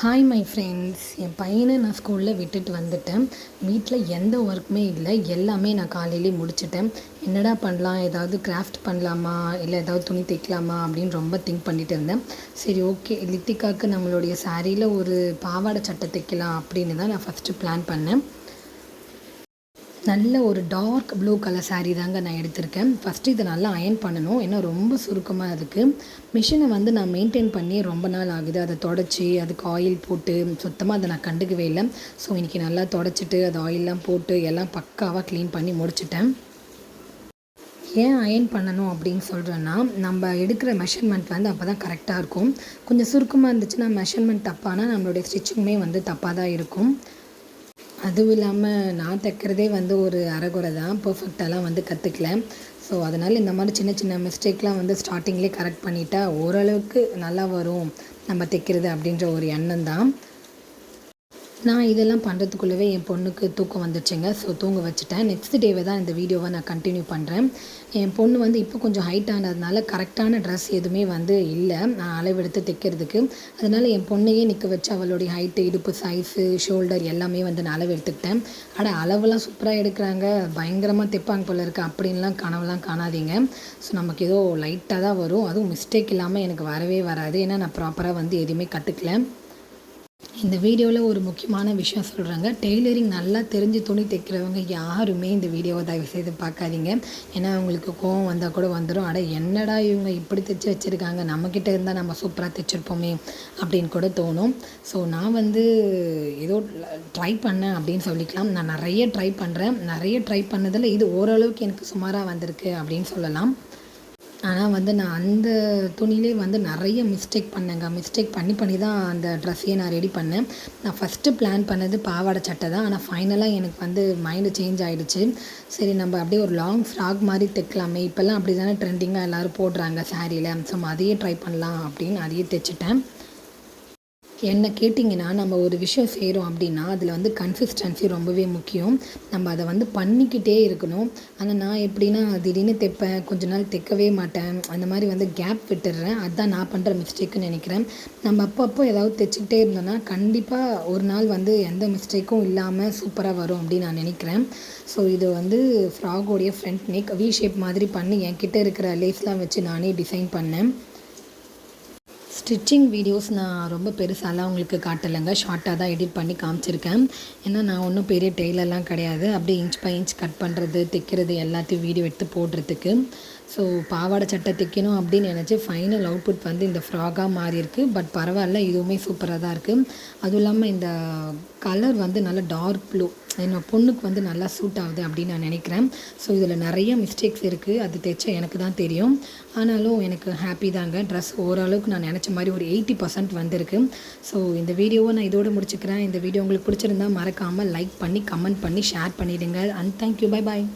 Hi my friends என் பையனை நான் ஸ்கூலில் விட்டுட்டு வந்துட்டேன். வீட்டில் எந்த ஒர்க்குமே இல்லை. எல்லாமே நான் காலையிலே முடிச்சிட்டேன். என்னடா பண்ணலாம்? ஏதாவது கிராஃப்ட் பண்ணலாமா? இல்லை ஏதாவது துணி தைக்கலாமா? அப்படின்னு ரொம்ப திங்க் பண்ணிட்டு இருந்தேன். சரி ஓகே லித்திகாவுக்கு நம்மளுடைய சாரியில் ஒரு பாவாடை சட்டை தைக்கலாம் அப்படின்னு தான் நான் ஃபஸ்ட்டு பிளான் பண்ணேன். நல்ல ஒரு டார்க் ப்ளூ கலர் சாரீ தாங்க நான் எடுத்திருக்கேன். ஃபஸ்ட்டு இதை நல்லா அயன் பண்ணணும். ஏன்னா ரொம்ப சுருக்கமாக இருக்குது மிஷினை வந்து நான் மெயின்டைன் பண்ணி ரொம்ப நாள் ஆகுது. அதை தொடச்சி அதுக்கு ஆயில் போட்டு சுத்தமாக அதை நான் கண்டுக்கவே இல்லை. ஸோ இன்றைக்கி நல்லா தொடச்சிட்டு அது ஆயிலெலாம் போட்டு எல்லாம் பக்காவாக க்ளீன் பண்ணி முடிச்சிட்டேன். ஏன் அயன் பண்ணணும் அப்படின்னு சொல்கிறேன்னா நம்ம எடுக்கிற மெஷர்மெண்ட் வந்து அப்போ தான் கரெக்டாக இருக்கும். கொஞ்சம் சுருக்கமாக இருந்துச்சுன்னா மெஷர்மெண்ட் தப்பானால் நம்மளுடைய ஸ்டிச்சிங்குமே வந்து தப்பாக தான் இருக்கும். அதுவும் இல்லாமல் நான் தைக்கிறதே வந்து ஒரு அரைகுறை தான். பர்ஃபெக்டாலாம் வந்து கற்றுக்கல ஸோ அதனால் இந்த மாதிரி சின்ன சின்ன மிஸ்டேக்லாம் வந்து ஸ்டார்டிங்லேயே கரெக்ட் பண்ணிட்டா ஓரளவுக்கு நல்லா வரும். நம்ம தைக்கிறது அப்படின்ற ஒரு எண்ணம் தான். நான் இதெல்லாம் பண்ணுறதுக்குள்ளவே என் பொண்ணுக்கு தூக்கம் வந்துடுச்சுங்க ஸோ தூங்க வச்சுட்டேன். நெக்ஸ்ட் டேவே தான் இந்த வீடியோவை நான் கண்டினியூ பண்ணுறேன் என் பொண்ணு வந்து இப்போ கொஞ்சம் ஹைட் ஆனதுனால கரெக்டான ட்ரெஸ் எதுவுமே வந்து இல்லை. நான் அளவெடுத்து தைக்கிறதுக்கு. அதனால் என் பொண்ணையே நிற்க வச்சு அவளுடைய ஹைட்டு இடுப்பு சைஸு ஷோல்டர் எல்லாமே வந்து நான் அளவு எடுத்துக்கிட்டேன் ஆனால் அளவெல்லாம் சூப்பராக எடுக்கிறாங்க. பயங்கரமாக தைப்பாங்க போல இருக்குது அப்படின்லாம் கனவுலாம் காணாதீங்க. ஸோ நமக்கு ஏதோ லைட்டாக தான் வரும். அதுவும் மிஸ்டேக் இல்லாமல் எனக்கு வரவே வராது. ஏன்னா நான் ப்ராப்பராக வந்து எதுவுமே கற்றுக்கல இந்த வீடியோவில் ஒரு முக்கியமான விஷயம் சொல்கிறாங்க டெய்லரிங் நல்லா தெரிஞ்சு துணி தைக்கிறவங்க யாருமே இந்த வீடியோவை தயவு செய்து பார்க்காதீங்க. ஏன்னா அவங்களுக்கு கோவம் வந்தால் கூட வந்துடும் அட என்னடா இவங்க இப்படி தைச்சி வச்சுருக்காங்க? நம்மக்கிட்ட இருந்தால் நம்ம சூப்பராக தைச்சிருப்போமே அப்படின்னு கூட தோணும். ஸோ நான் வந்து ஏதோ ட்ரை பண்ணேன் அப்படின்னு சொல்லிக்கலாம். நான் நிறைய ட்ரை பண்ணுறேன் நிறைய ட்ரை பண்ணதில் இது ஓரளவுக்கு எனக்கு சுமாராக வந்திருக்கு அப்படின்னு சொல்லலாம். ஆனால் வந்து நான் அந்த துணியிலே வந்து நிறைய மிஸ்டேக் பண்ணேங்க. மிஸ்டேக் பண்ணி பண்ணி தான் அந்த ட்ரெஸ்ஸையே நான் ரெடி பண்ணேன். நான் ஃபஸ்ட்டு பிளான் பண்ணது பாவாடை சட்டை தான். ஆனால் ஃபைனலாக எனக்கு வந்து மைண்டு சேஞ்ச் ஆகிடுச்சு சரி நம்ம அப்படியே ஒரு லாங் ஃப்ராக் மாதிரி தைக்கலாமே. இப்போல்லாம் அப்படி தானே ட்ரெண்டிங்காக எல்லோரும் போடுறாங்க சாரியில் ஸோ அதையே ட்ரை பண்ணலாம் அப்படின்னு அதையே தைச்சிட்டேன். என்ன கேட்டிங்கன்னா நம்ம ஒரு விஷயம் செய்கிறோம் அப்படின்னா அதில் வந்து கன்சிஸ்டன்சி ரொம்பவே முக்கியம். நம்ம அதை வந்து பண்ணிக்கிட்டே இருக்கணும். ஆனால் நான் எப்படின்னா திடீர்னு தைப்பேன் கொஞ்ச நாள் தைக்கவே மாட்டேன். அந்த மாதிரி வந்து கேப் விட்டுடுறேன் அதுதான் நான் பண்ணுற மிஸ்டேக்குன்னு நினைக்கிறேன். நம்ம அப்பப்போ ஏதாவது தைச்சிக்கிட்டே இருந்தோம்னா கண்டிப்பாக ஒரு நாள் வந்து எந்த மிஸ்டேக்கும் இல்லாமல் சூப்பராக வரும் அப்படின்னு நான் நினைக்கிறேன். ஸோ இது வந்து ஃப்ராகோடைய ஃப்ரண்ட் நெக் வி ஷேப் மாதிரி பண்ணி என்கிட்ட இருக்கிற லேஸ்லாம் வச்சு நானே டிசைன் பண்ணேன். ஸ்டிச்சிங் வீடியோஸ் நான் ரொம்ப பெருசாலாம் உங்களுக்கு காட்டலைங்க. ஷார்ட்டாக தான் எடிட் பண்ணி காமிச்சிருக்கேன். ஏன்னா நான் ஒன்றும் பெரிய டெய்லர்லாம் கிடையாது. அப்படியே இன்ச் பை இன்ச் கட் பண்ணுறது தைக்கிறது எல்லாத்தையும் வீடியோ எடுத்து போடுறதுக்கு. ஸோ பாவாடை சட்டை தைக்கணும் அப்படின்னு நினச்சி ஃபைனல் அவுட்புட் வந்து இந்த ஃப்ராகாக மாறி இருக்குது பட் பரவாயில்ல இதுவுமே சூப்பராக தான் இருக்குது அதுவும் இல்லாமல் இந்த கலர் வந்து நல்லா டார்க் ப்ளூ என்னோட பொண்ணுக்கு வந்து நல்லா சூட் ஆகுது அப்படின்னு நான் நினைக்கிறேன். ஸோ இதில் நிறைய மிஸ்டேக்ஸ் இருக்குது அது தைச்ச எனக்கு தான் தெரியும். ஆனாலும் எனக்கு ஹாப்பி தாங்க. ட்ரெஸ் ஓரளவுக்கு நான் நினச்ச மாதிரி ஒரு எயிட்டி பர்சன்ட் வந்திருக்கு. ஸோ இந்த வீடியோவை நான் இதோடு முடிச்சுக்கிறேன். இந்த வீடியோ உங்களுக்கு பிடிச்சிருந்தா மறக்காமல் லைக் பண்ணி கமெண்ட் பண்ணி ஷேர் பண்ணிவிடுங்க அண்ட் தேங்க்யூ பை பாய்